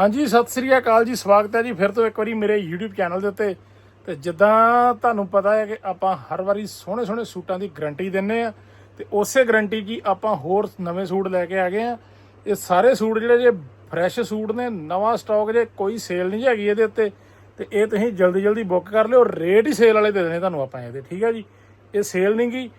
ਹਾਂਜੀ, ਸਤਿ ਸ੍ਰੀ ਅਕਾਲ ਜੀ, ਸਵਾਗਤ ਹੈ ਜੀ। ਫਿਰ ਤੋਂ ਇੱਕ ਵਾਰੀ ਮੇਰੇ YouTube ਚੈਨਲ ਦੇ ਉੱਤੇ। ਤੇ ਜਿੱਦਾਂ ਤੁਹਾਨੂੰ ਪਤਾ ਹੈ ਕਿ ਆਪਾਂ ਹਰ ਵਾਰੀ ਸੋਹਣੇ ਸੋਹਣੇ ਸੂਟਾਂ ਦੀ ਗਾਰੰਟੀ ਦਿੰਨੇ ਆ। ਤੇ ਉਸੇ ਗਾਰੰਟੀ ਜੀ ਆਪਾਂ ਹੋਰ ਨਵੇਂ ਸੂਟ ਲੈ ਕੇ ਆ ਗਏ ਆ। ਇਹ ਸਾਰੇ ਸੂਟ ਜਿਹੜੇ ਜੇ ਫਰੈਸ਼ ਸੂਟ ਨੇ, ਨਵਾਂ ਸਟਾਕ ਜੇ, ਕੋਈ ਸੇਲ ਨਹੀਂ ਜੀ ਹੈਗੀ ਇਹਦੇ ਉੱਤੇ। ਤੇ ਇਹ ਤੁਸੀਂ ਜਲਦੀ ਜਲਦੀ ਬੁੱਕ ਕਰ ਲਿਓ। ਰੇਟ ਹੀ ਸੇਲ ਵਾਲੇ ਦੇ ਦੇਣੇ ਤੁਹਾਨੂੰ ਆਪਾਂ ਇਹਦੇ, ਠੀਕ ਹੈ ਜੀ? ਇਹ ਸੇਲ ਨਹੀਂ ਗਈ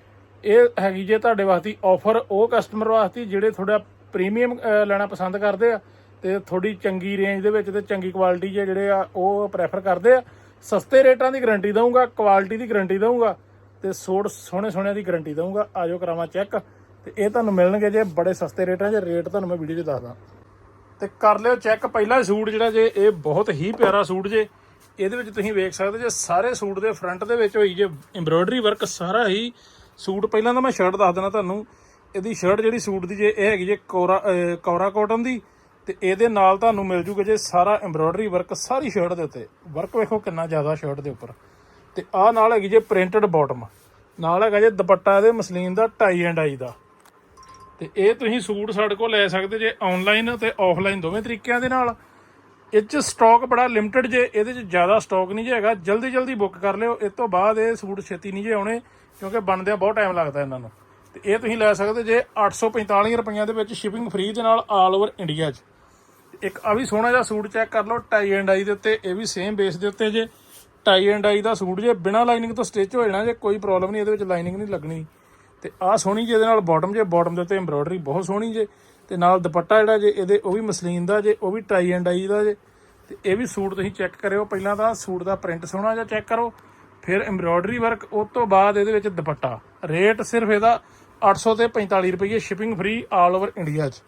ਇਹ ਹੈਗੀ ਜੇ ਤੁਹਾਡੇ ਵਾਸਤੇ ਆਫਰ ਉਹ ਕਸਟਮਰ ਵਾਸਤੇ ਜਿਹੜੇ ਥੋੜਾ ਪ੍ਰੀਮੀਅਮ ਲੈਣਾ ਪਸੰਦ ਕਰਦੇ ਆ। ਤੇ ਥੋੜੀ ਚੰਗੀ ਰੇਂਜ ਦੇ ਵਿੱਚ ਤੇ ਚੰਗੀ ਕੁਆਲਿਟੀ ਜੇ ਜਿਹੜੇ ਆ, ਉਹ ਪ੍ਰੈਫਰ ਕਰਦੇ ਆ। ਸਸਤੇ ਰੇਟਾਂ ਦੀ ਗਾਰੰਟੀ ਦਊਂਗਾ ਕੁਆਲਿਟੀ ਦੀ ਗਾਰੰਟੀ ਦਊਂਗਾ ਤੇ ਸੂਟ ਸੋਹਣੇ ਸੋਹਣਿਆਂ ਦੀ ਗਾਰੰਟੀ ਦਊਂਗਾ। ਆਜੋ ਕਰਾਵਾਂ ਚੈੱਕ ਤੇ ਇਹ ਤੁਹਾਨੂੰ ਮਿਲਣਗੇ ਜੇ ਬੜੇ ਸਸਤੇ ਰੇਟਾਂ 'ਚ। ਰੇਟ ਤੁਹਾਨੂੰ ਮੈਂ ਵੀਡੀਓ 'ਚ ਦੱਸਦਾ। ਤੇ ਕਰ ਲਿਓ ਚੈੱਕ ਪਹਿਲਾ ਸੂਟ ਜਿਹੜਾ ਜੇ, ਇਹ ਬਹੁਤ ਹੀ ਪਿਆਰਾ ਸੂਟ ਜੇ। ਇਹਦੇ ਵਿੱਚ ਤੁਸੀਂ ਵੇਖ ਸਕਦੇ ਜੇ, ਸਾਰੇ ਸੂਟ ਦੇ ਫਰੰਟ ਦੇ ਵਿੱਚ ਹੋਈ ਜੇ ਐਮਬ੍ਰੋਇਡਰੀ ਵਰਕ ਸਾਰਾ ਹੀ ਸੂਟ। ਪਹਿਲਾਂ ਤਾਂ ਮੈਂ ਸ਼ਰਟ ਦੱਸ ਦੇਣਾ ਤੁਹਾਨੂੰ। ਇਹਦੀ ਸ਼ਰਟ ਜਿਹੜੀ ਸੂਟ ਦੀ ਜੇ, ਇਹ ਹੈਗੀ ਜੇ ਕੋਰਾ ਕੋਰਾ ਕਾਟਨ ਦੀ। ਤੇ ਇਹਦੇ ਨਾਲ ਤੁਹਾਨੂੰ ਮਿਲ ਜੂਗਾ ਜੇ ਸਾਰਾ ਐਮਬ੍ਰੋਇਡਰੀ ਵਰਕ ਸਾਰੀ ਸ਼ਰਟ ਦੇ ਉੱਤੇ। ਵਰਕ ਵੇਖੋ ਕਿੰਨਾ ਜ਼ਿਆਦਾ ਸ਼ਰਟ ਦੇ ਉੱਪਰ। ਤੇ ਆਹ ਨਾਲ ਹੈਗੀ ਜੇ ਪ੍ਰਿੰਟਡ ਬਾਟਮ ਨਾਲ ਹੈਗਾ ਜੇ ਦੁਪੱਟਾ ਇਹਦੇ muslin the tie and I ਦਾ। ਤੇ ਇਹ ਤੁਸੀਂ ਸੂਟ ਸਾਡੇ ਕੋਲ ਲੈ ਸਕਦੇ ਜੇ ਆਨਲਾਈਨ ਤੇ ਆਫਲਾਈਨ ਦੋਵੇਂ ਤਰੀਕਿਆਂ ਦੇ ਨਾਲ। ਇਹ 'ਚ ਸਟਾਕ ਬੜਾ ਲਿਮਟਿਡ ਜੇ, ਇਹਦੇ 'ਚ ਜ਼ਿਆਦਾ ਸਟਾਕ ਨਹੀਂ ਜੇ ਹੈਗਾ। ਜਲਦੀ ਜਲਦੀ ਬੁੱਕ ਕਰ ਲਿਓ। ਇਸ ਤੋਂ ਬਾਅਦ ਇਹ ਸੂਟ ਛੇਤੀ ਨਹੀਂ ਜੇ ਆਉਣੇ, ਕਿਉਂਕਿ ਬਣਦਿਆਂ ਬਹੁਤ ਟਾਈਮ ਲੱਗਦਾ ਇਹਨਾਂ ਨੂੰ। ਤੇ ਇਹ ਤੁਸੀਂ ਲੈ ਸਕਦੇ ਜੇ 845 ਰੁਪਈਆਂ ਦੇ ਵਿੱਚ ਸ਼ਿਪਿੰਗ ਫ੍ਰੀ ਦੇ ਨਾਲ ਆਲ ਓਵਰ ਇੰਡੀਆ 'ਚ। ਇੱਕ ਆ ਵੀ ਸੋਹਣਾ ਜਿਹਾ ਸੂਟ ਚੈੱਕ ਕਰ ਲਓ ਟਾਈ ਐਂਡ ਆਈ ਦੇ ਉੱਤੇ, ਇਹ ਵੀ ਸੇਮ ਬੇਸ ਦੇ ਉੱਤੇ ਜੇ। Tie and I the suit ਜੇ ਬਿਨਾ ਲਾਈਨਿੰਗ ਤੋਂ ਸਟਿਚ ਹੋ ਜਾਣਾ ਜੇ, ਕੋਈ ਪ੍ਰੋਬਲਮ ਨਹੀਂ, ਇਹਦੇ ਵਿੱਚ ਲਾਈਨਿੰਗ ਨਹੀਂ ਲੱਗਣੀ। ਤੇ ਆਹ ਸੋਹਣੀ ਜੇ ਇਹਦੇ ਨਾਲ ਬਾਟਮ ਜੇ ਬਾਟਮ ਦੇ ਉੱਤੇ ਐਮਬ੍ਰੋਇਡਰੀ ਬਹੁਤ ਸੋਹਣੀ ਜੇ। ਤੇ ਨਾਲ ਦੁਪੱਟਾ ਜਿਹੜਾ ਜੇ, ਇਹਦੇ ਉਹ ਵੀ ਮਸਲੀਨ ਦਾ ਜੇ, ਉਹ ਵੀ ਟਾਈ ਐਂਡ ਆਈ ਦਾ ਜੇ। ਤੇ ਇਹ ਵੀ ਸੂਟ ਤੁਸੀਂ ਚੈੱਕ ਕਰਿਓ, ਪਹਿਲਾਂ ਤਾਂ ਸੂਟ ਦਾ ਪ੍ਰਿੰਟ ਸੋਹਣਾ ਜਿਹਾ ਚੈੱਕ ਕਰੋ। ਫਿਰ ਐਮਬ੍ਰੋਇਡਰੀ ਵਰਕ ਉਸ ਤੋਂ ਬਾਅਦ ਇਹਦੇ ਵਿੱਚ ਦੁਪੱਟਾ। ਰੇਟ ਸਿਰਫ ਇਹਦਾ 800 ਤੇ 45 ਰੁਪਏ shipping free all over India 'ਚ।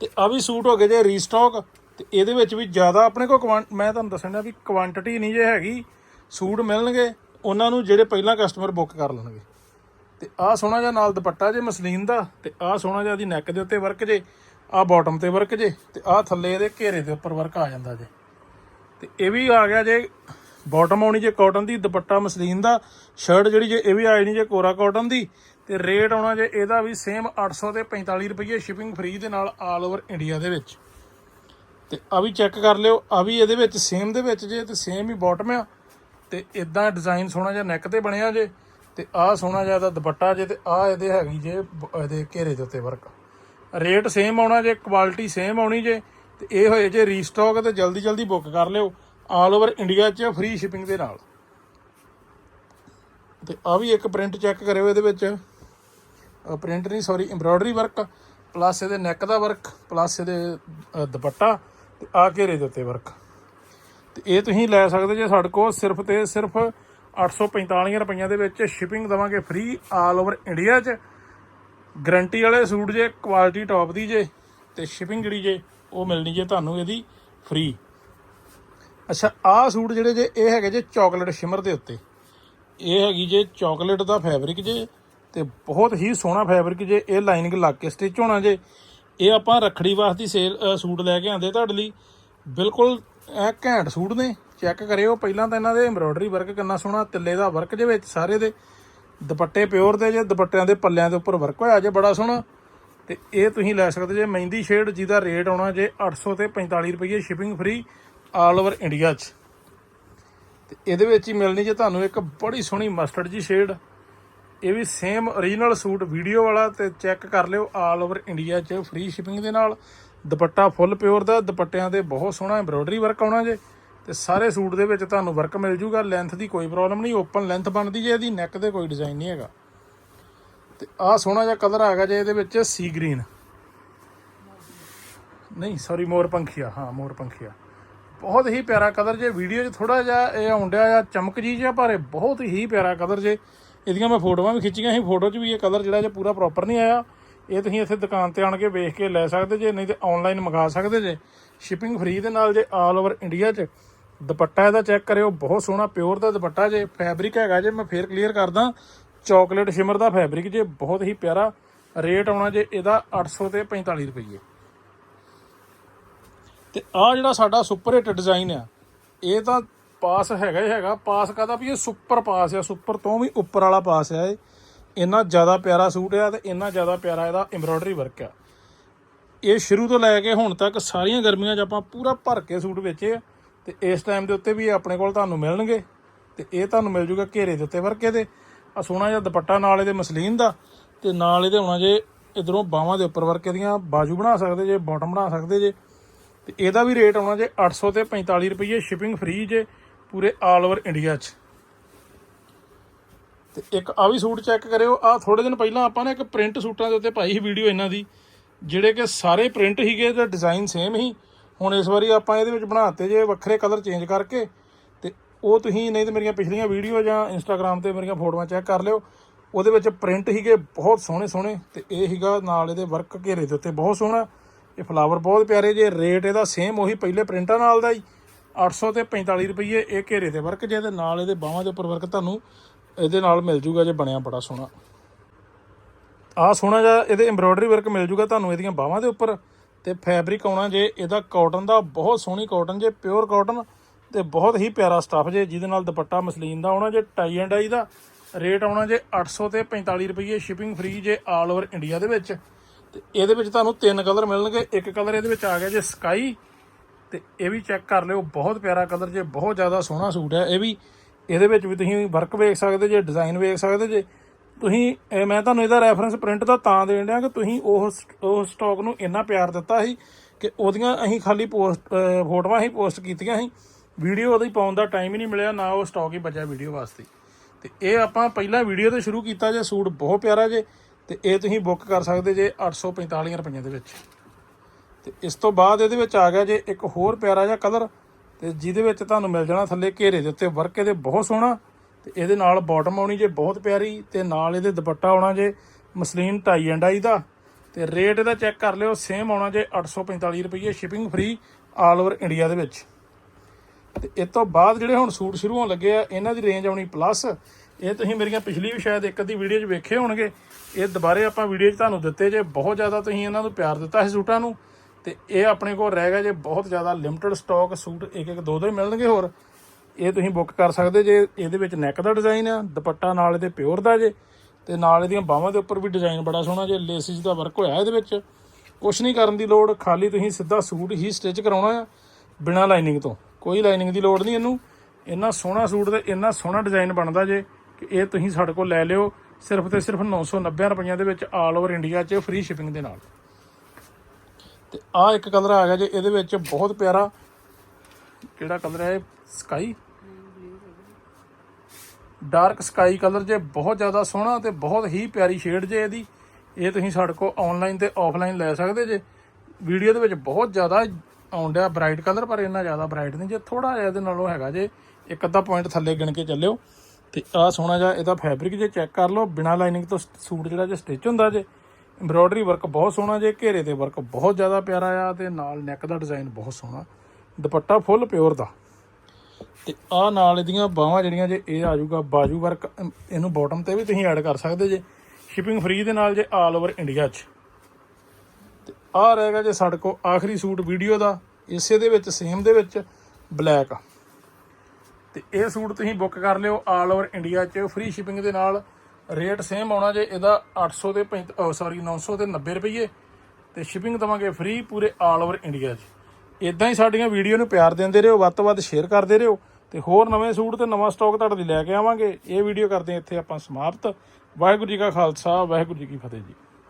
ਤੇ ਆ ਵੀ ਸੂਟ ਹੋ ਗਏ ਜੇ ਰੀਸਟਾਕ ਤੇ ਇਹਦੇ ਵਿੱਚ ਵੀ ਜ਼ਿਆਦਾ ਆਪਣੇ ਕੋਲ ਕੁਆਂਟ ਮੈਂ ਤੁਹਾਨੂੰ ਦੱਸਣਾ ਵੀ ਕੁਆਂਟੀਟੀ ਨਹੀਂ ਜੇ ਹੈਗੀ, ਸੂਟ ਮਿਲਣਗੇ, ਉਹਨਾਂ ਨੂੰ ਜਿਹੜੇ ਪਹਿਲਾਂ ਕਸਟਮਰ ਬੁੱਕ ਕਰ ਲੈਣਗੇ। ਤੇ ਆਹ ਸੋਹਣਾ ਜਿਹਾ ਨਾਲ ਦੁਪੱਟਾ ਜੇ ਮਸਲੀਨ ਦਾ, ਤੇ ਆਹ ਸੋਹਣਾ ਜਿਹਾ ਦੀ ਨੈਕ ਦੇ ਉੱਤੇ ਵਰਕ ਜੇ, ਆਹ ਬਾਟਮ ਤੇ ਵਰਕ ਜੇ, ਤੇ ਆਹ ਥੱਲੇ ਇਹਦੇ ਘੇਰੇ ਦੇ ਉੱਪਰ ਵਰਕ ਆ ਜਾਂਦਾ ਜੇ। ਤੇ ਇਹ ਵੀ ਆ ਗਿਆ ਜੇ ਬਾਟਮ ਆਉਣੀ ਜੇ ਕਾਟਨ ਦੀ, ਦੁਪੱਟਾ ਮਸਲੀਨ ਦਾ ਸ਼ਰਟ ਜਿਹੜੀ ਜੇ ਇਹ ਵੀ ਆਈ ਨਹੀਂ ਜੇ ਕੋਰਾ ਕਾਟਨ ਦੀ ਤੇ ਰੇਟ ਆਉਣਾ ਜੇ ਇਹਦਾ ਵੀ ਸੇਮ 800 ਤੇ 45 ਰੁਪਏ ਸ਼ਿਪਿੰਗ ਫ੍ਰੀ ਦੇ ਨਾਲ ਆਲ ਓਵਰ ਇੰਡੀਆ ਦੇ ਵਿੱਚ। ਤੇ ਆ ਵੀ ਚੈੱਕ ਕਰ ਲਿਓ, ਆ ਵੀ ਇਹਦੇ ਵਿੱਚ ਸੇਮ ਦੇ ਵਿੱਚ ਜੇ ਤੇ ਸੇਮ ਹੀ ਬਾਟਮ ਆ। ਤੇ ਇਦਾਂ ਡਿਜ਼ਾਈਨ ਸੋਹਣਾ ਜਿਹਾ ਨੈਕ ਤੇ ਬਣਿਆ ਜੇ, ਤੇ ਆਹ ਸੋਹਣਾ ਜਿਹਾ ਦਾ ਦੁਪੱਟਾ ਜੇ ਤੇ ਆਹ ਇਹਦੇ ਹੈਗੀ ਜੇ, ਇਹਦੇ ਘੇਰੇ ਦੇ ਉੱਤੇ ਵਰਕ ਰੇਟ ਸੇਮ ਆਉਣਾ ਜੇ ਕੁਆਲਿਟੀ ਸੇਮ ਆਉਣੀ ਜੇ, ਤੇ ਇਹ ਹੋਏ ਜੇ ਰੀਸਟਾਕ ਤੇ ਜਲਦੀ ਜਲਦੀ ਬੁੱਕ ਕਰ ਲਿਓ ਆਲ ਓਵਰ ਇੰਡੀਆ 'ਚ ਫ੍ਰੀ ਸ਼ਿਪਿੰਗ ਦੇ ਨਾਲ। ਤੇ ਆ ਵੀ ਇੱਕ ਪ੍ਰਿੰਟ ਚੈੱਕ ਕਰਿਓ ਇਹਦੇ ਵਿੱਚ। ਪ੍ਰਿੰਟ ਨਹੀਂ ਸੌਰੀ ਐਮਬ੍ਰੋਇਡਰੀ ਵਰਕ ਪਲੱਸ ਇਹਦੇ ਨੈਕ ਦਾ ਵਰਕ ਪਲੱਸ ਇਹਦੇ ਦੁਪੱਟਾ ਤੇ ਆ ਘੇਰੇ ਦੇ ਉੱਤੇ ਵਰਕ ਤੇ ਇਹ ਤੁਸੀਂ ਲੈ ਸਕਦੇ ਜੇ ਸਾਡੇ ਕੋਲ ਸਿਰਫ ਤੇ ਸਿਰਫ 845 ਰੁਪਈਆਂ ਦੇ ਵਿੱਚ ਸ਼ਿਪਿੰਗ ਦਵਾਂਗੇ ਫ੍ਰੀ ਆਲ ਓਵਰ ਇੰਡੀਆ 'ਚ। ਗਰੰਟੀ ਵਾਲੇ ਸੂਟ ਜੇ ਕੁਆਲਿਟੀ ਟੌਪ ਦੀ ਜੇ ਤੇ ਸ਼ਿਪਿੰਗ ਜਿਹੜੀ ਜੇ, ਉਹ ਮਿਲਣੀ ਜੇ ਤੁਹਾਨੂੰ ਇਹਦੀ ਫ੍ਰੀ ਅੱਛਾ, ਆਹ ਸੂਟ ਜਿਹੜੇ ਜੇ, ਇਹ ਹੈਗੇ ਜੇ ਚਾਕਲੇਟ ਸ਼ਿਮਰ ਦੇ ਉੱਤੇ। ਇਹ ਹੈਗੀ ਜੇ ਚਾਕਲੇਟ ਦਾ ਫੈਬਰਿਕ ਜੇ ਤੇ ਬਹੁਤ ਹੀ ਸੋਹਣਾ ਫੈਬਰਿਕ ਜੇ, ਇਹ ਲਾਈਨਿੰਗ ਲੱਗ ਕੇ ਸਟਿਚ ਹੋਣਾ ਜੇ, ਇਹ ਆਪਾਂ ਰੱਖੜੀ ਵਾਸਤੇ ਸੇਲ ਸੂਟ ਲੈ ਕੇ ਆਂਦੇ ਤੁਹਾਡੇ ਲਈ। ਬਿਲਕੁਲ ਐ ਘੈਂਟ ਸੂਟ ਨੇ। ਚੈੱਕ ਕਰਿਓ, ਪਹਿਲਾਂ ਤਾਂ ਇਹਨਾਂ ਦੇ ਐਮਬ੍ਰੋਇਡਰੀ ਵਰਕ ਕਿੰਨਾ ਸੋਹਣਾ, ਤਿੱਲੇ ਦਾ ਵਰਕ ਜੇ ਵਿੱਚ ਸਾਰੇ ਦੇ। ਦੁਪੱਟੇ ਪਿਓਰ ਦੇ ਜੇ, ਦੁਪੱਟਿਆਂ ਦੇ ਪੱਲਿਆਂ ਦੇ ਉੱਪਰ ਵਰਕ ਹੋਇਆ ਜੇ, ਬੜਾ ਸੋਹਣਾ। ਤੇ ਇਹ ਤੁਸੀਂ ਲੈ ਸਕਦੇ ਜੇ ਮਹਿੰਦੀ ਸ਼ੇਡ ਜਿਹਦਾ ਰੇਟ ਆਉਣਾ ਜੇ 800 ਤੇ 45 ਰੁਪਏ shipping free all over India 'ਚ। ਤੇ ਇਹਦੇ ਵਿੱਚ ਹੀ ਮਿਲਣੀ ਜੇ ਤੁਹਾਨੂੰ ਇੱਕ ਬੜੀ ਸੋਹਣੀ ਮਸਟਰਡ ਜੀ ਸ਼ੇਡ ਇਹ ਵੀ ਸੇਮ origignal ਸੂਟ ਵੀਡੀਓ ਵਾਲਾ ਤੇ ਚੈੱਕ ਕਰ ਲਿਓ ਆਲ ਓਵਰ ਇੰਡੀਆ 'ਚ ਫ੍ਰੀ ਸ਼ਿਪਿੰਗ ਦੇ ਨਾਲ। ਦੁਪੱਟਾ ਫੁੱਲ ਪਿਓਰ ਦਾ, ਦੁਪੱਟਿਆਂ ਤੇ ਬਹੁਤ ਸੋਹਣਾ ਐਮਬ੍ਰੋਇਡਰੀ ਵਰਕ ਆਉਣਾ ਜੇ। ਤੇ ਸਾਰੇ ਸੂਟ ਦੇ ਵਿੱਚ ਤੁਹਾਨੂੰ ਵਰਕ ਮਿਲ ਜੂਗਾ ਲੈਂਥ ਦੀ ਕੋਈ ਪ੍ਰੋਬਲਮ ਨਹੀਂ ਓਪਨ ਲੈਂਥ ਬਣਦੀ ਜੇ ਇਹਦੀ ਨੈਕ ਤੇ ਕੋਈ ਡਿਜ਼ਾਈਨ ਨਹੀਂ ਹੈਗਾ। ਤੇ ਆਹ ਸੋਹਣਾ ਜਿਹਾ ਕਲਰ ਹੈਗਾ ਜੇ ਇਹਦੇ ਵਿੱਚ ਸੀ ਗ੍ਰੀਨ ਨਹੀਂ ਸੌਰੀ ਮੋਰ ਪੰਖੀਆ। ਹਾਂ, ਮੋਰ ਪੰਖੀਆ। ਬਹੁਤ ਹੀ ਪਿਆਰਾ ਕਲਰ ਜੇ। ਵੀਡੀਓ 'ਚ ਥੋੜਾ ਜਿਹਾ ਇਹ ਆਉਂਦਿਆ ਆ ਚਮਕ ਜੀ ਜਿਹਾ, ਪਰ ਇਹ ਬਹੁਤ ਹੀ ਪਿਆਰਾ ਕਲਰ ਜੇ। ਇਹਦੀਆਂ ਮੈਂ ਫੋਟੋਆਂ ਵੀ ਖਿੱਚੀਆਂ ਸੀ, ਫੋਟੋ 'ਚ ਵੀ ਇਹ ਕਲਰ ਜਿਹੜਾ ਜੇ ਪੂਰਾ ਪ੍ਰੋਪਰ ਨਹੀਂ ਆਇਆ। ਇਹ ਤੁਸੀਂ ਇੱਥੇ ਦੁਕਾਨ ਤੇ ਆਣ ਕੇ ਵੇਖ ਕੇ ਲੈ ਸਕਦੇ ਜੇ, ਨਹੀਂ ਤੇ ਆਨਲਾਈਨ ਮੰਗਾ ਸਕਦੇ ਜੇ। ਸ਼ਿਪਿੰਗ ਫ੍ਰੀ ਦੇ ਨਾਲ ਜੇ ਆਲ ਓਵਰ ਇੰਡੀਆ 'ਚ, ਦੁਪੱਟਾ ਇਹਦਾ ਚੈੱਕ ਕਰਿਓ, ਬਹੁਤ ਸੋਹਣਾ ਪਿਓਰ ਦਾ ਦੁਪੱਟਾ ਜੇ ਫੈਬਰਿਕ ਹੈਗਾ ਜੇ, ਮੈਂ ਫੇਰ ਕਲੀਅਰ ਕਰਦਾ। ਚਾਕਲੇਟ ਸ਼ਿਮਰ ਦਾ ਫੈਬਰਿਕ ਜੇ, ਬਹੁਤ ਹੀ ਪਿਆਰਾ। ਰੇਟ ਆਉਣਾ ਜੇ ਇਹਦਾ 800 ਤੇ 45 ਰੁਪਏ ਤੇ ਆ ਜਿਹੜਾ ਸਾਡਾ ਸੁਪਰ ਹਿੱਟ ਡਿਜ਼ਾਈਨ ਆ, ਇਹ ਤਾਂ ਪਾਸ ਹੈਗਾ ਹੀ ਹੈਗਾ। ਪਾਸ ਕਾਦਾ ਵੀ ਇਹ ਸੁਪਰ ਪਾਸ ਆ, ਸੁਪਰ ਤੋਂ ਵੀ ਉੱਪਰ ਵਾਲਾ ਪਾਸ ਆ ਇਹ। ਇੰਨਾ ਜ਼ਿਆਦਾ ਪਿਆਰਾ ਸੂਟ ਆ ਤੇ ਇੰਨਾ ਜ਼ਿਆਦਾ ਪਿਆਰਾ ਇਹਦਾ ਐਮਬ੍ਰੋਇਡਰੀ ਵਰਕ ਆ। ਇਹ ਸ਼ੁਰੂ ਤੋਂ ਲੈ ਕੇ ਹੁਣ ਤੱਕ ਸਾਰੀਆਂ ਗਰਮੀਆਂ 'ਚ ਆਪਾਂ ਪੂਰਾ ਭਰ ਕੇ ਸੂਟ ਵੇਚੇ ਆ। ਤੇ ਇਸ ਟਾਈਮ ਦੇ ਉੱਤੇ ਵੀ ਇਹ ਆਪਣੇ ਕੋਲ ਤੁਹਾਨੂੰ ਮਿਲਣਗੇ। ਤੇ ਇਹ ਤੁਹਾਨੂੰ ਮਿਲ ਜੂਗਾ ਘੇਰੇ ਦੇ ਉੱਤੇ ਵਰਕੇ ਦੇ। ਆ ਸੋਹਣਾ ਜਿਹਾ ਦੁਪੱਟਾ ਨਾਲ ਇਹਦੇ ਮਸਲੀਨ ਦਾ। ਤੇ ਨਾਲ ਇਹਦੇ ਹੋਣਾ ਜੇ ਇਧਰੋਂ ਬਾਹਾਂ ਦੇ ਉੱਪਰ ਵਰਕੇ ਦੀਆਂ ਬਾਜੂ ਬਣਾ ਸਕਦੇ ਜੇ ਬਾਟਮ ਬਣਾ ਸਕਦੇ ਜੇ। ਤੇ ਇਹਦਾ ਵੀ ਰੇਟ ਆਉਣਾ ਜੇ 800 ਤੇ 45 ਰੁਪਏ ਸ਼ਿਪਿੰਗ ਫ੍ਰੀ ਜੇ। ਪੂਰੇ ਆਲ ਓਵਰ ਇੰਡੀਆ 'ਚ। ਤੇ ਇੱਕ ਆ ਵੀ ਸੂਟ ਚੈੱਕ ਕਰਿਓ। ਆ ਥੋੜੇ ਦਿਨ ਪਹਿਲਾਂ ਆਪਾਂ ਨੇ ਇੱਕ ਪ੍ਰਿੰਟ ਸੂਟਾਂ ਦੇ ਉੱਤੇ ਪਾਈ ਸੀ ਵੀਡੀਓ ਇਹਨਾਂ ਦੀ, ਜਿਹੜੇ ਕਿ ਸਾਰੇ ਪ੍ਰਿੰਟ ਸੀਗੇ ਤੇ ਡਿਜ਼ਾਈਨ ਸੇਮ ਹੀ ਹੁਣ ਇਸ ਵਾਰੀ ਆਪਾਂ ਇਹਦੇ ਵਿੱਚ ਬਣਾਤੇ ਜੇ ਵੱਖਰੇ ਕਲਰ ਚੇਂਜ ਕਰਕੇ, ਤੇ ਉਹ ਤੁਸੀਂ ਨਹੀਂ ਤੇ ਮੇਰੀਆਂ ਪਿਛਲੀਆਂ ਵੀਡੀਓ ਜਾਂ ਇੰਸਟਾਗ੍ਰam ਤੇ ਮੇਰੀਆਂ ਫੋਟੋਆਂ ਚੈੱਕ ਕਰ ਲਿਓ। ਉਹਦੇ ਵਿੱਚ ਪ੍ਰਿੰਟ ਸੀਗੇ ਬਹੁਤ ਸੋਹਣੇ ਸੋਹਣੇ, ਤੇ ਇਹ ਸੀਗਾ ਨਾਲ ਇਹਦੇ ਵਰਕ ਘੇਰੇ ਦੇ ਉੱਤੇ ਬਹੁਤ ਸੋਹਣਾ। ਇਹ ਫਲਾਵਰ ਬਹੁਤ ਪਿਆਰੇ ਜੇ ਰੇਟ ਇਹਦਾ ਸੇਮ ਉਹੀ ਪਹਿਲੇ ਪ੍ਰਿੰਟਾਂ ਨਾਲ ਦਾ ਹੀ। 800 ਤੇ 45 ਰੁਪਏ ਇਹ ਘੇਰੇ ਦੇ ਵਰਕ ਜੇ ਤੇ ਨਾਲ ਇਹਦੇ ਬਾਹਾਂ ਦੇ ਉੱਪਰ ਵਰਕ ਤੁਹਾਨੂੰ ਇਹਦੇ ਨਾਲ ਮਿਲ ਜੂਗਾ ਜੇ ਬਣਿਆ ਬੜਾ ਸੋਹਣਾ। ਆਹ ਸੋਹਣਾ ਜਿਹਾ ਇਹਦੇ ਐਮਬ੍ਰੋਇਡਰੀ ਵਰਕ ਮਿਲ ਜੂਗਾ ਤੁਹਾਨੂੰ ਇਹਦੀਆਂ ਬਾਹਾਂ ਦੇ ਉੱਪਰ ਤੇ ਫੈਬਰਿਕ ਆਉਣਾ ਜੇ ਇਹਦਾ ਕਾਟਨ ਦਾ ਬਹੁਤ ਸੋਹਣੀ ਕਾਟਨ ਜੇ ਪਿਓਰ ਕਾਟਨ ਤੇ ਬਹੁਤ ਹੀ ਪਿਆਰਾ ਸਟੱਫ ਜੇ, ਜਿਹਦੇ ਨਾਲ ਦੁਪੱਟਾ ਮਸਲੀਨ ਦਾ ਆਉਣਾ ਜੇ tie and I the rate ਆਉਣਾ ਜੇ 800 ਤੇ 45 ਰੁਪਏ ਸ਼ਿਪਿੰਗ ਫ੍ਰੀ ਜੇ ਆਲ ਓਵਰ ਇੰਡੀਆ ਦੇ ਵਿੱਚ ਤੇ ਇਹਦੇ ਵਿੱਚ ਤੁਹਾਨੂੰ ਤਿੰਨ ਕਲਰ ਮਿਲਣਗੇ, ਇੱਕ ਕਲਰ ਇਹਦੇ ਵਿੱਚ ਆ ਗਿਆ ਜੇ ਸਕਾਈ ਤੇ ਇਹ ਵੀ ਚੈੱਕ ਕਰ ਲਿਓ, ਬਹੁਤ ਪਿਆਰਾ ਕਲਰ ਜੇ, ਬਹੁਤ ਜ਼ਿਆਦਾ ਸੋਹਣਾ ਸੂਟ ਹੈ। ਇਹ ਵੀ ਇਹਦੇ ਵਿੱਚ ਵੀ ਤੁਸੀਂ ਵਰਕ ਵੇਖ ਸਕਦੇ ਜੇ, ਡਿਜ਼ਾਈਨ ਵੇਖ ਸਕਦੇ ਜੇ। ਤੁਸੀਂ ਮੈਂ ਤੁਹਾਨੂੰ ਇਹਦਾ ਰੈਫਰੈਂਸ ਪ੍ਰਿੰਟ ਦਾ ਤਾਂ ਦੇਣ ਦਿਆਂ ਕਿ ਤੁਸੀਂ ਉਹ ਸ- ਉਹ ਸਟਾਕ ਨੂੰ ਇੰਨਾ ਪਿਆਰ ਦਿੱਤਾ ਸੀ ਕਿ ਉਹਦੀਆਂ ਅਸੀਂ ਖਾਲੀ ਪੋਸਟ ਫੋਟੋਆਂ ਹੀ ਪੋਸਟ ਕੀਤੀਆਂ ਸੀ। ਵੀਡੀਓ ਉਹਦੀ ਪਾਉਣ ਦਾ ਟਾਈਮ ਹੀ ਨਹੀਂ ਮਿਲਿਆ, ਨਾ ਉਹ ਸਟਾਕ ਹੀ ਬਚਿਆ ਵੀਡੀਓ ਵਾਸਤੇ। ਤੇ ਇਹ ਆਪਾਂ ਪਹਿਲਾਂ ਵੀਡੀਓ ਤੋਂ ਸ਼ੁਰੂ ਕੀਤਾ ਜੇ, ਸੂਟ ਬਹੁਤ ਪਿਆਰਾ ਜੇ, ਤੇ ਇਹ ਤੁਸੀਂ ਬੁੱਕ ਕਰ ਸਕਦੇ ਜੇ 845 ਰੁਪਈਆਂ ਦੇ ਵਿੱਚ। ਤੇ ਇਸ ਤੋਂ ਬਾਅਦ ਇਹਦੇ ਵਿੱਚ ਆ ਗਿਆ ਜੇ ਇੱਕ ਹੋਰ ਪਿਆਰਾ ਜਿਹਾ ਕਲਰ, ਤੇ ਜਿਹਦੇ ਵਿੱਚ ਤੁਹਾਨੂੰ ਮਿਲ ਜਾਣਾ ਥੱਲੇ ਘੇਰੇ ਦੇ ਉੱਤੇ ਵਰਕ ਇਹਦੇ ਬਹੁਤ ਸੋਹਣਾ, ਤੇ ਇਹਦੇ ਨਾਲ ਬਾਟਮ ਆਉਣੀ ਜੇ ਬਹੁਤ ਪਿਆਰੀ, ਤੇ ਨਾਲ ਇਹਦੇ ਦੁਪੱਟਾ ਆਉਣਾ ਜੇ ਮਸਲੀਨ ਟਾਈ ਐਂਡ ਆਈ ਦਾ, ਤੇ ਰੇਟ ਇਹਦਾ ਚੈੱਕ ਕਰ ਲਿਓ ਸੇਮ ਆਉਣਾ ਜੇ 845 ਰੁਪਏ shipping free all over India ਦੇ ਵਿੱਚ। ਤੇ ਇਸ ਤੋਂ ਬਾਅਦ ਜਿਹੜੇ ਹੁਣ ਸੂਟ ਸ਼ੁਰੂ ਹੋਣ ਲੱਗੇ ਆ, ਇਹਨਾਂ ਦੀ ਰੇਂਜ ਆਉਣੀ ਪਲੱਸ ਇਹ ਤੁਸੀਂ ਮੇਰੀਆਂ ਪਿਛਲੀ ਵੀ ਸ਼ਾਇਦ ਇੱਕ ਅੱਧੀ ਵੀਡੀਓ 'ਚ ਵੇਖੇ ਹੋਣਗੇ, ਇਹ ਦੁਬਾਰੇ ਆਪਾਂ ਵੀਡੀਓ 'ਚ ਤੁਹਾਨੂੰ ਦਿੱਤੇ ਜੇ, ਬਹੁਤ ਜ਼ਿਆਦਾ ਤੁਸੀਂ ਇਹਨਾਂ ਨੂੰ ਪਿਆਰ ਦਿੱਤਾ ਸੀ ਸੂਟਾਂ ਨੂੰ ਤੇ ਇਹ ਆਪਣੇ ਕੋਲ ਰਹਿ ਗਿਆ ਜੇ ਬਹੁਤ ਜ਼ਿਆਦਾ ਲਿਮਟਿਡ ਸਟਾਕ ਸੂਟ ਇੱਕ ਇੱਕ ਦੋ ਦੋ ਹੀ ਮਿਲਣਗੇ ਹੋਰ। ਇਹ ਤੁਸੀਂ ਬੁੱਕ ਕਰ ਸਕਦੇ ਜੇ, ਇਹਦੇ ਵਿੱਚ ਨੈਕ ਦਾ ਡਿਜ਼ਾਈਨ ਆ, ਦੁਪੱਟਾ ਨਾਲ ਇਹਦੇ ਪਿਓਰ ਦਾ ਜੇ, ਤੇ ਨਾਲ ਇਹਦੀਆਂ ਬਾਹਾਂ ਦੇ ਉੱਪਰ ਵੀ ਡਿਜ਼ਾਈਨ ਬੜਾ ਸੋਹਣਾ ਜੇ ਲੇਸਿਸ ਦਾ ਵਰਕ ਹੋਇਆ ਇਹਦੇ ਵਿੱਚ। ਕੁਛ ਨਹੀਂ ਕਰਨ ਦੀ ਲੋੜ, ਖਾਲੀ ਤੁਸੀਂ ਸਿੱਧਾ ਸੂਟ ਹੀ ਸਟਿਚ ਕਰਾਉਣਾ ਆ, ਬਿਨਾ ਲਾਈਨਿੰਗ ਤੋਂ। ਕੋਈ ਲਾਈਨਿੰਗ ਦੀ ਲੋੜ ਨਹੀਂ ਇਹਨੂੰ। ਇੰਨਾ ਸੋਹਣਾ ਸੂਟ ਤੇ ਇੰਨਾ ਸੋਹਣਾ ਡਿਜ਼ਾਈਨ ਬਣਦਾ ਜੇ, ਕਿ ਇਹ ਤੁਸੀਂ ਸਾਡੇ ਕੋਲ ਲੈ ਲਿਓ, ਸਿਰਫ ਤੇ ਸਿਰਫ 990 ਰੁਪਈਆਂ ਦੇ ਵਿੱਚ ਆਲ ਓਵਰ ਇੰਡੀਆ 'ਚ ਫ੍ਰੀ ਸ਼ਿਪਿੰਗ ਦੇ ਨਾਲ। ਤੇ ਆਹ ਇੱਕ ਕਲਰ ਆ ਗਿਆ ਜੇ, ਇਹਦੇ ਵਿੱਚ ਬਹੁਤ ਪਿਆਰਾ ਕਿਹੜਾ ਕਲਰ ਹੈ ਸਕਾਈ ਡਾਰਕ ਸਕਾਈ ਕਲਰ ਜੇ, ਬਹੁਤ ਜ਼ਿਆਦਾ ਸੋਹਣਾ ਤੇ ਬਹੁਤ ਹੀ ਪਿਆਰੀ ਸ਼ੇਡ ਜੇ ਇਹਦੀ। ਇਹ ਤੁਸੀਂ ਸਾਡੇ ਕੋਲ ਆਨਲਾਈਨ ਤੇ ਆਫਲਾਈਨ ਲੈ ਸਕਦੇ ਜੇ। ਵੀਡੀਓ ਦੇ ਵਿੱਚ ਬਹੁਤ ਜ਼ਿਆਦਾ ਆਉਂਦਿਆ ਬ੍ਰਾਈਟ ਕਲਰ, ਪਰ ਇੰਨਾ ਜ਼ਿਆਦਾ ਬ੍ਰਾਈਟ ਨਹੀਂ ਜੇ। ਥੋੜਾ ਜਿਹਾ ਇਹਦੇ ਨਾਲੋਂ ਹੈਗਾ ਜੇ। ਇੱਕ ਅੱਧਾ ਪੁਆਇੰਟ ਥੱਲੇ ਗਿਣ ਕੇ ਚੱਲਿਓ। ਤੇ ਆਹ ਸੋਹਣਾ ਜਿਹਾ ਇਹਦਾ ਫੈਬਰਿਕ ਜੇ ਚੈੱਕ ਕਰ ਲਓ। ਬਿਨਾ ਲਾਈਨਿੰਗ ਤੋਂ ਸੂਟ ਜਿਹੜਾ ਜੇ ਸਟਿਚ ਹੁੰਦਾ ਜੇ। ਐਮਬ੍ਰੋਇਡਰੀ ਵਰਕ ਬਹੁਤ ਸੋਹਣਾ ਜੇ, ਘੇਰੇ ਤੇ ਵਰਕ ਬਹੁਤ ਜ਼ਿਆਦਾ ਪਿਆਰਾ ਆ ਤੇ ਨਾਲ ਨੈਕ ਦਾ ਡਿਜ਼ਾਈਨ ਬਹੁਤ ਸੋਹਣਾ। ਦੁਪੱਟਾ ਫੁੱਲ ਪਿਓਰ ਦਾ। ਤੇ ਆ ਨਾਲ ਇਹਦੀਆਂ ਬਾਹਾਂ ਜਿਹੜੀਆਂ ਜੇ, ਇਹ ਆ ਜਾਊਗਾ ਬਾਜੂ ਵਰਕ ਇਹਨੂੰ ਬਾਟਮ ਤੇ ਵੀ ਤੁਸੀਂ ਐਡ ਕਰ ਸਕਦੇ ਜੇ। ਸ਼ਿਪਿੰਗ ਫ੍ਰੀ ਦੇ ਨਾਲ ਜੇ ਆਲ ਓਵਰ ਇੰਡੀਆ 'ਚ। ਤੇ ਆ ਰਹੇਗਾ ਜੇ ਸਾਡੇ ਕੋਲ ਆਖਰੀ ਸੂਟ ਵੀਡੀਓ ਦਾ, ਇਸੇ ਦੇ ਵਿੱਚ ਸੇਮ ਦੇ ਵਿੱਚ ਬਲੈਕ ਤੇ ਇਹ ਸੂਟ ਤੁਸੀਂ ਬੁੱਕ ਕਰ ਲਿਓ ਆਲ ਓਵਰ ਇੰਡੀਆ 'ਚ ਫ੍ਰੀ ਸ਼ਿਪਿੰਗ ਦੇ ਨਾਲ। ਰੇਟ ਸੇਮ ਆਉਣਾ ਜੇ ਇਹਦਾ 800 ਤੇ ਸੌਰੀ 900 ਤੇ 90 ਰੁਪਏ ਤੇ ਸ਼ਿਪਿੰਗ ਦਵਾਂਗੇ ਫ੍ਰੀ ਪੂਰੇ ਆਲ ਓਵਰ ਇੰਡੀਆ 'ਚ ਇਦਾਂ ਹੀ ਸਾਡੀਆਂ ਵੀਡੀਓ ਨੂੰ ਪਿਆਰ ਦਿੰਦੇ ਰਹੋ, ਵੱਧ ਤੋਂ ਵੱਧ ਸ਼ੇਅਰ ਕਰਦੇ ਰਹੋ। ਤੇ ਹੋਰ ਨਵੇਂ ਸੂਟ ਤੇ ਨਵਾਂ ਸਟਾਕ ਤੁਹਾਡੇ ਲਈ ਲੈ ਕੇ ਆਵਾਂਗੇ। ਇਹ ਵੀਡੀਓ ਕਰਦੇ ਹਾਂ ਇੱਥੇ ਆਪਾਂ ਸਮਾਪਤ। ਵਾਹਿਗੁਰੂ ਜੀ ਕਾ ਖਾਲਸਾ, ਵਾਹਿਗੁਰੂ ਜੀ ਕੀ ਫਤਿਹ ਜੀ।